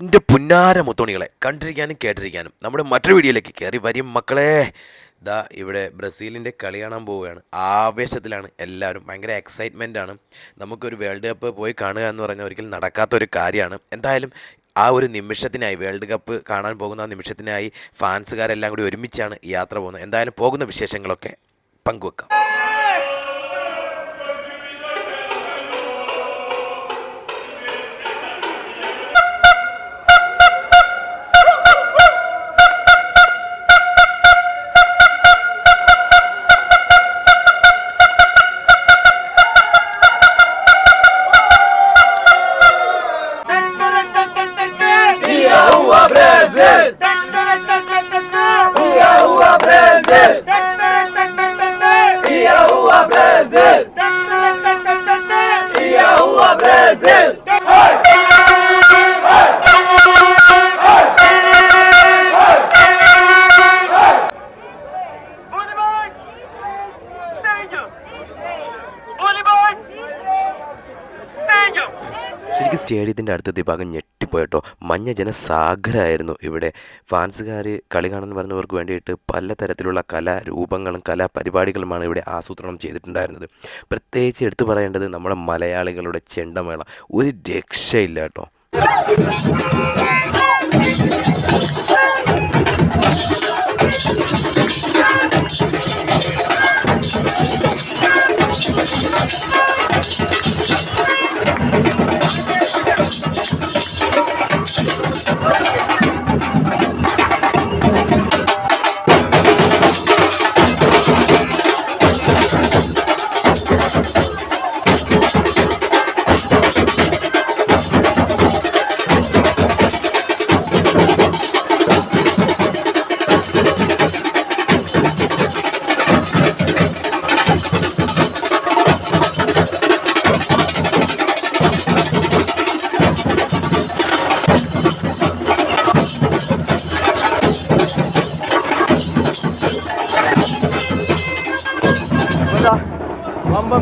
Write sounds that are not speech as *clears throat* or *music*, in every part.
എന്റെ പുന്നാര മുത്തോണികളെ കണ്ടിരിക്കാനും കേട്ടിരിക്കാനും നമ്മുടെ മറ്റൊരു വീഡിയോയിലേക്ക് കയറി വരും മക്കളെ. ദാ ഇവിടെ ബ്രസീലിന്റെ കളി കാണാൻ പോവുകയാണ്. ആവേശത്തിലാണ് എല്ലാവരും ഭയങ്കര എക്സൈറ്റ്മെന്റ് ആണ്. നമുക്കൊരു വേൾഡ് കപ്പ് പോയി കാണുക എന്ന് പറഞ്ഞാൽ ഒരിക്കലും നടക്കാത്ത ഒരു കാര്യമാണ്. എന്തായാലും ആ ഒരു നിമിഷത്തിനായി വേൾഡ് കപ്പ് കാണാൻ പോകുന്ന ആ നിമിഷത്തിനായി ഫാൻസുകാരെല്ലാം കൂടി ഒരുമിച്ചാണ് യാത്ര പോകുന്നത്. എന്തായാലും പോകുന്ന വിശേഷങ്ങളൊക്കെ പങ്കുവെക്കാം. Rua Brasil! Rua Brasil! Rua Brasil! Rua Brasil! Volleyboll! Stadium! Volleyboll! Stadium! ശരിക്കും സ്റ്റേഡിയത്തിന്റെ അടുത്തെത്തിയ ഭാഗം ഞെട്ടിപ്പോയട്ടോ മഞ്ഞ ജനസാഗരമായിരുന്നു ഇവിടെ. ഫാൻസുകാർ കളി കാണാൻ വരുന്നവർക്ക് വേണ്ടിയിട്ട് പലതരത്തിലുള്ള കലാരൂപങ്ങളും കലാപരിപാടികളുമാണ് ഇവിടെ ആസൂത്രണം ചെയ്തിട്ടുണ്ടായിരുന്നത്. പ്രത്യേകിച്ച് എടുത്തു പറയേണ്ടത് നമ്മുടെ മലയാളികളുടെ ചെണ്ടമേള. ഒരു രക്ഷയില്ല കേട്ടോ. ഇതാ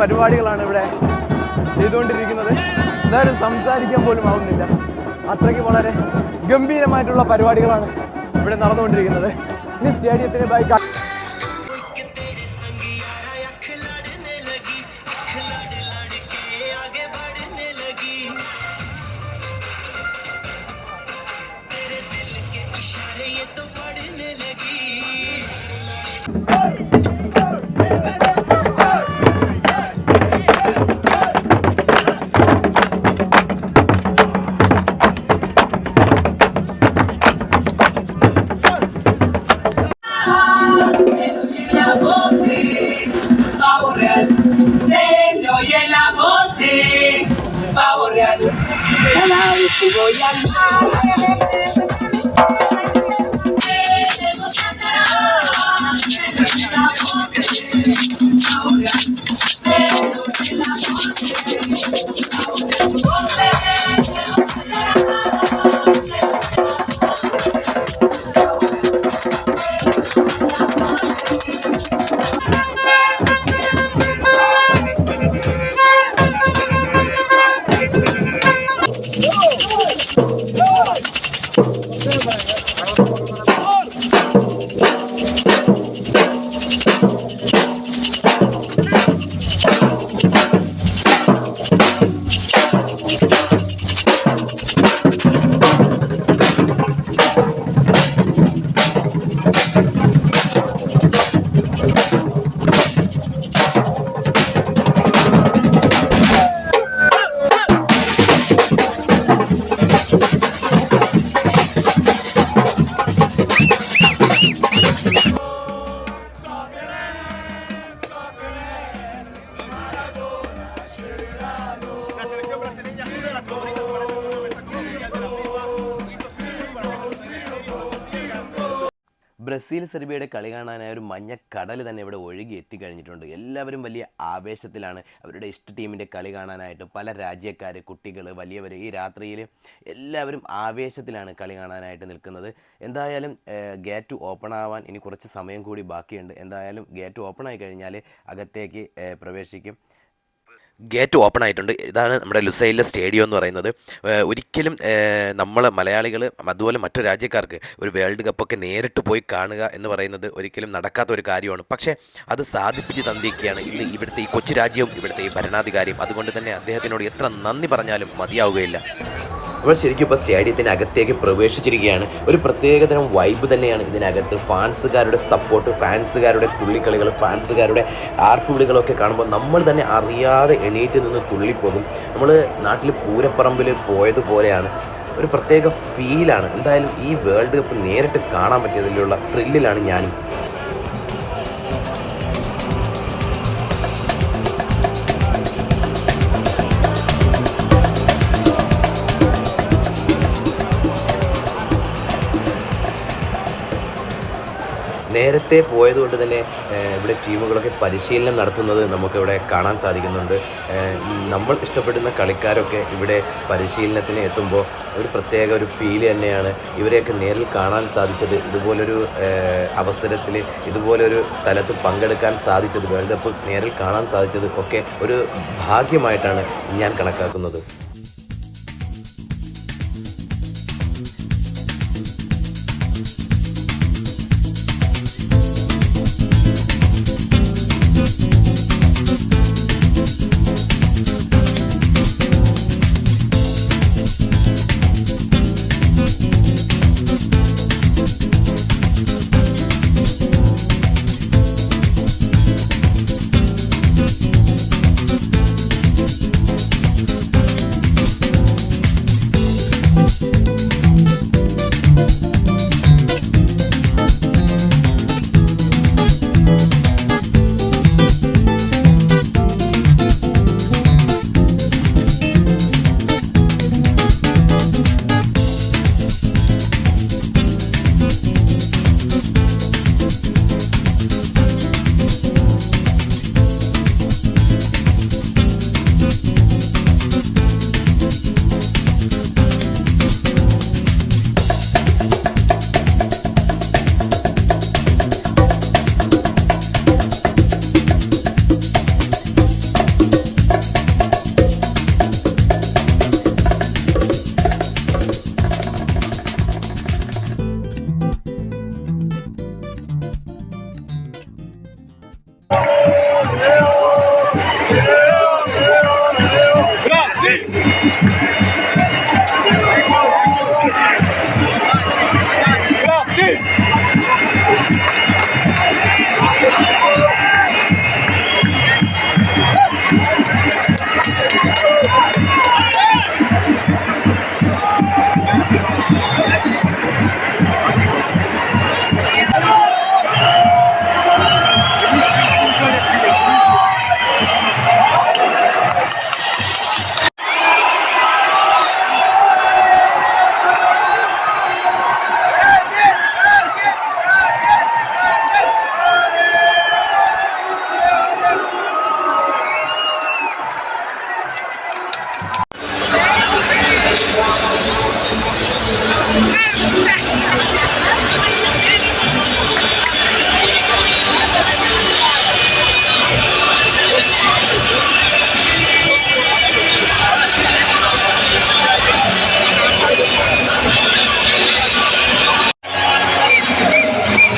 പരിപാടികളാണ് ഇവിടെ ചെയ്തുകൊണ്ടിരിക്കുന്നത്. എന്തായാലും സംസാരിക്കാൻ പോലും ആവുന്നില്ല. അത്രയ്ക്ക് വളരെ ഗംഭീരമായിട്ടുള്ള പരിപാടികളാണ് ഇവിടെ നടന്നുകൊണ്ടിരിക്കുന്നത്. ഈ സ്റ്റേഡിയത്തിന് ബൈക്ക് സെർബിയയുടെ കളി കാണാനായ ഒരു മഞ്ഞ കടൽ തന്നെ ഇവിടെ ഒഴുകി എത്തിക്കഴിഞ്ഞിട്ടുണ്ട്. എല്ലാവരും വലിയ ആവേശത്തിലാണ് അവരുടെ ഇഷ്ട ടീമിന്റെ കളി കാണാനായിട്ട്. പല രാജ്യക്കാർ കുട്ടികൾ വലിയവർ ഈ രാത്രിയിൽ എല്ലാവരും ആവേശത്തിലാണ് കളി കാണാനായിട്ട് നിൽക്കുന്നത്. എന്തായാലും ഗേറ്റ് ഓപ്പൺ ആവാൻ ഇനി കുറച്ച് സമയം കൂടി ബാക്കിയുണ്ട്. എന്തായാലും ഗേറ്റ് ഓപ്പൺ ആയി കഴിഞ്ഞാൽ അകത്തേക്ക് പ്രവേശിക്കും. ഗേറ്റ് ഓപ്പൺ ആയിട്ടുണ്ട്. ഇതാണ് നമ്മുടെ ലുസൈലിലെ സ്റ്റേഡിയം എന്ന് പറയുന്നത്. ഒരിക്കലും നമ്മൾ മലയാളികൾ അതുപോലെ മറ്റു രാജ്യക്കാർക്ക് ഒരു വേൾഡ് കപ്പൊക്കെ നേരിട്ട് പോയി കാണുക എന്ന് പറയുന്നത് ഒരിക്കലും നടക്കാത്ത ഒരു കാര്യമാണ്. പക്ഷേ അത് സാധിപ്പിച്ച് തന്നിരിക്കുകയാണ് ഇന്ന് ഇവിടുത്തെ ഈ കൊച്ചു രാജ്യവും ഇവിടുത്തെ ഈ ഭരണാധികാരിയും. അതുകൊണ്ട് തന്നെ അദ്ദേഹത്തിനോട് എത്ര നന്ദി പറഞ്ഞാലും മതിയാവുകയില്ല. നമ്മൾ ശരിക്കും ഇപ്പോൾ സ്റ്റേഡിയത്തിനകത്തേക്ക് പ്രവേശിച്ചിരിക്കുകയാണ്. ഒരു പ്രത്യേകതരം വൈബ് തന്നെയാണ് ഇതിനകത്ത്. ഫാൻസുകാരുടെ സപ്പോർട്ട് ഫാൻസുകാരുടെ തുള്ളിക്കളികൾ ഫാൻസുകാരുടെ ആർപ്പുവിളികളൊക്കെ കാണുമ്പോൾ നമ്മൾ തന്നെ അറിയാതെ എണീറ്റ് നിന്ന് തുള്ളിപ്പോകും. നമ്മൾ നാട്ടിൽ പൂരപ്പറമ്പിൽ പോയതുപോലെയാണ്. ഒരു പ്രത്യേക ഫീലാണ് എന്തായാലും ഈ വേൾഡ് കപ്പ് നേരിട്ട് കാണാൻ പറ്റിയതിലുള്ള ത്രില്ലിലാണ് ഞാനും. നേരത്തെ പോയതുകൊണ്ട് തന്നെ ഇവിടെ ടീമുകളൊക്കെ പരിശീലനം നടത്തുന്നത് നമുക്കിവിടെ കാണാൻ സാധിക്കുന്നുണ്ട്. നമ്മൾ ഇഷ്ടപ്പെടുന്ന കളിക്കാരൊക്കെ ഇവിടെ പരിശീലനത്തിന് എത്തുമ്പോൾ ഒരു പ്രത്യേക ഒരു ഫീൽ തന്നെയാണ് ഇവരെയൊക്കെ നേരിൽ കാണാൻ സാധിച്ചത്. ഇതുപോലൊരു അവസരത്തിൽ ഇതുപോലൊരു സ്ഥലത്ത് പങ്കെടുക്കാൻ സാധിച്ചത് വേൾഡ് കപ്പ് നേരിൽ കാണാൻ സാധിച്ചത് ഒക്കെ ഒരു ഭാഗ്യമായിട്ടാണ് ഞാൻ കണക്കാക്കുന്നത്.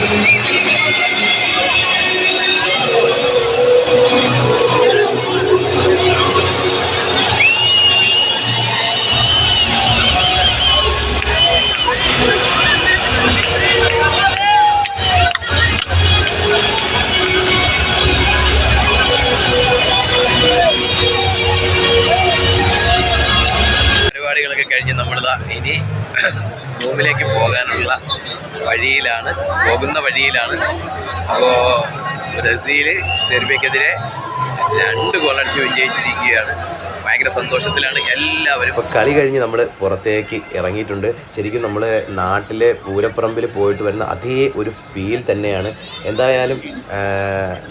Thank you. ഇനി *clears throat* റൂമിലേക്ക് പോകാനുള്ള വഴിയിലാണ് പോകുന്ന വഴിയിലാണ്. അപ്പോൾ ബ്രസീൽ സെർബിയക്കെതിരെ രണ്ട് ഗോളടിച്ച് വിജയിച്ചിരിക്കുകയാണ്. ഭയങ്കര സന്തോഷത്തിലാണ് എല്ലാവരും. ഇപ്പോൾ കളി കഴിഞ്ഞ് നമ്മൾ പുറത്തേക്ക് ഇറങ്ങിയിട്ടുണ്ട്. ശരിക്കും നമ്മൾ നാട്ടിലെ പൂരപ്പറമ്പിൽ പോയിട്ട് വരുന്ന അതേ ഒരു ഫീൽ തന്നെയാണ്. എന്തായാലും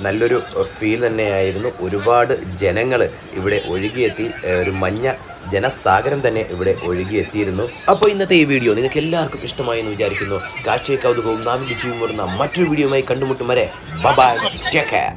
നല്ലൊരു ഫീൽ തന്നെയായിരുന്നു. ഒരുപാട് ജനങ്ങൾ ഇവിടെ ഒഴുകിയെത്തി ഒരു മഞ്ഞ ജനസാഗരം തന്നെ ഇവിടെ ഒഴുകിയെത്തിയിരുന്നു. അപ്പോൾ ഇന്നത്തെ ഈ വീഡിയോ നിങ്ങൾക്ക് എല്ലാവർക്കും ഇഷ്ടമായി എന്ന് വിചാരിക്കുന്നു. കാഴ്ചയെ കൗതുകവും നാവിന്റെ ജീവൻ വരുന്ന മറ്റൊരു വീഡിയോയുമായി കണ്ടുമുട്ടും വരെ. Bye take care